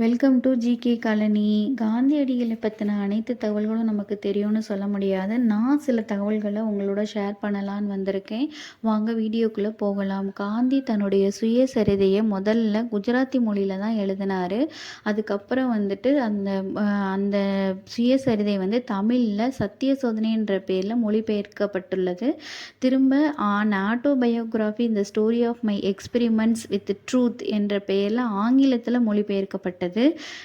Welcome to GK colony காந்தியடிகளை பற்றின அனைத்து தகவல்களும் நமக்கு தெரியும்னு சொல்ல முடியாது. நான் சில தகவல்களை உங்களோட ஷேர் பண்ணலான்னு வந்திருக்கேன். வாங்க வீடியோக்குள்ளே போகலாம். காந்தி தன்னுடைய சுயசரிதையை முதல்ல குஜராத்தி மொழியில் தான் எழுதினார். அதுக்கப்புறம் வந்துட்டு அந்த அந்த சுயசரிதை வந்து தமிழில் சத்திய சோதனைன்ற பேரில் மொழிபெயர்க்கப்பட்டுள்ளது. திரும்ப ஆன் ஆட்டோபயோகிராஃபி இந்த story of my experiments with truth என்ற பெயரில் ஆங்கிலத்தில் மொழிபெயர்க்கப்பட்டது.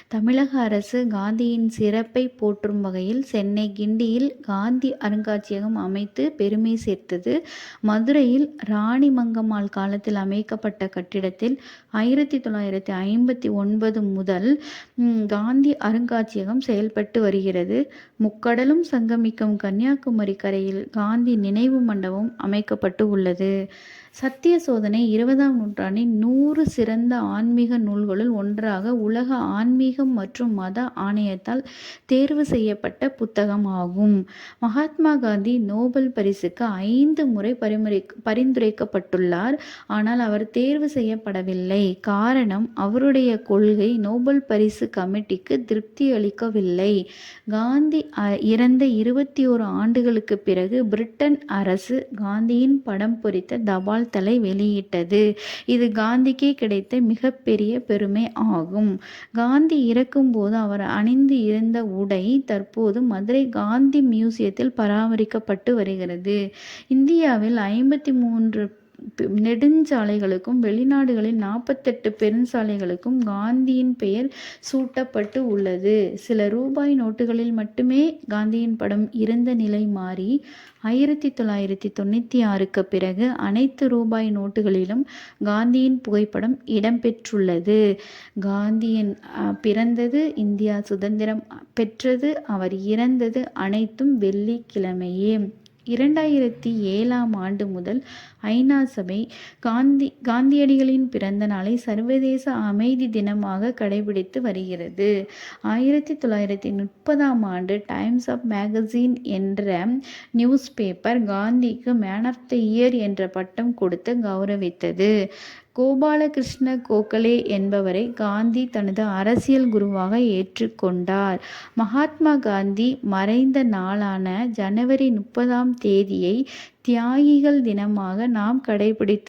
தமிழக அரசு காந்தியின் சிறப்பை போற்றும் வகையில் சென்னை கிண்டியில் காந்தி அருங்காட்சியகம் அமைத்து பெருமை சேர்த்தது. மதுரையில் ராணி மங்கம்மாள் காலத்தில் அமைக்கப்பட்ட கட்டிடத்தில் ஆயிரத்தி தொள்ளாயிரத்தி ஐம்பத்தி ஒன்பது முதல் காந்தி அருங்காட்சியகம் செயல்பட்டு வருகிறது. முக்கடலும் சங்கமிக்கும் கன்னியாகுமரி கரையில் காந்தி நினைவு மண்டபம் அமைக்கப்பட்டு உள்ளது. சத்திய சோதனை இருபதாம் நூற்றாண்டின் நூறு சிறந்த ஆன்மீக நூல்களுள் ஒன்றாக உலக ஆன்மீகம் மற்றும் மத ஆணையத்தால் தேர்வு செய்யப்பட்ட புத்தகம் ஆகும். மகாத்மா காந்தி நோபல் பரிசுக்கு ஐந்து முறை பரிமுறை பரிந்துரைக்கப்பட்டுள்ளார். ஆனால் அவர் தேர்வு செய்யப்படவில்லை. காரணம் அவருடைய கொள்கை நோபல் பரிசு கமிட்டிக்கு திருப்தி அளிக்கவில்லை. காந்தி இறந்த இருபத்தி ஓரு ஆண்டுகளுக்கு பிறகு பிரிட்டன் அரசு காந்தியின் படம் பொறித்த தபால் தலை வெளியிட்டது. இது காந்திக்கே கிடைத்த மிகப்பெரிய பெருமை ஆகும். காந்தி இறக்கும்போது அவர் அணிந்து இருந்த உடை தற்போது மதுரை காந்தி மியூசியத்தில் பராமரிக்கப்பட்டு வருகிறது. இந்தியாவில் ஐம்பத்தி மூன்று நெடுஞ்சாலைகளுக்கும் வெளிநாடுகளில் நாற்பத்தெட்டு பெருஞ்சாலைகளுக்கும் காந்தியின் பெயர் சூட்டப்பட்டு உள்ளது. சில ரூபாய் நோட்டுகளில் மட்டுமே காந்தியின் படம் இருந்த நிலை மாறி ஆயிரத்தி தொள்ளாயிரத்தி தொண்ணூற்றி ஆறுக்கு பிறகு அனைத்து ரூபாய் நோட்டுகளிலும் காந்தியின் புகைப்படம் இடம்பெற்றுள்ளது. காந்தியின் பிறந்தது இந்தியா சுதந்திரம் பெற்றது அவர் இறந்தது அனைத்தும் வெள்ளிக்கிழமையே. இரண்டாயிரத்தி ஏழாம் ஆண்டு முதல் ஐநா சபை காந்தி காந்தியடிகளின் பிறந்த நாளை சர்வதேச அமைதி தினமாக கடைபிடித்து வருகிறது. ஆயிரத்தி தொள்ளாயிரத்தி முப்பதாம் ஆண்டு டைம்ஸ் ஆஃப் மேகசின் என்ற நியூஸ் பேப்பர் காந்திக்கு மேன் ஆஃப் த இயர் என்ற பட்டம் கொடுத்து கௌரவித்தது. கோபாலகிருஷ்ண கோகலே என்பவரை காந்தி தனது அரசியல் குருவாக ஏற்றுக்கொண்டார். மகாத்மா காந்தி மறைந்த நாளான ஜனவரி முப்பதாம் தேதியை தியாகிகள் தினமாக நாம் கடைபிடித்து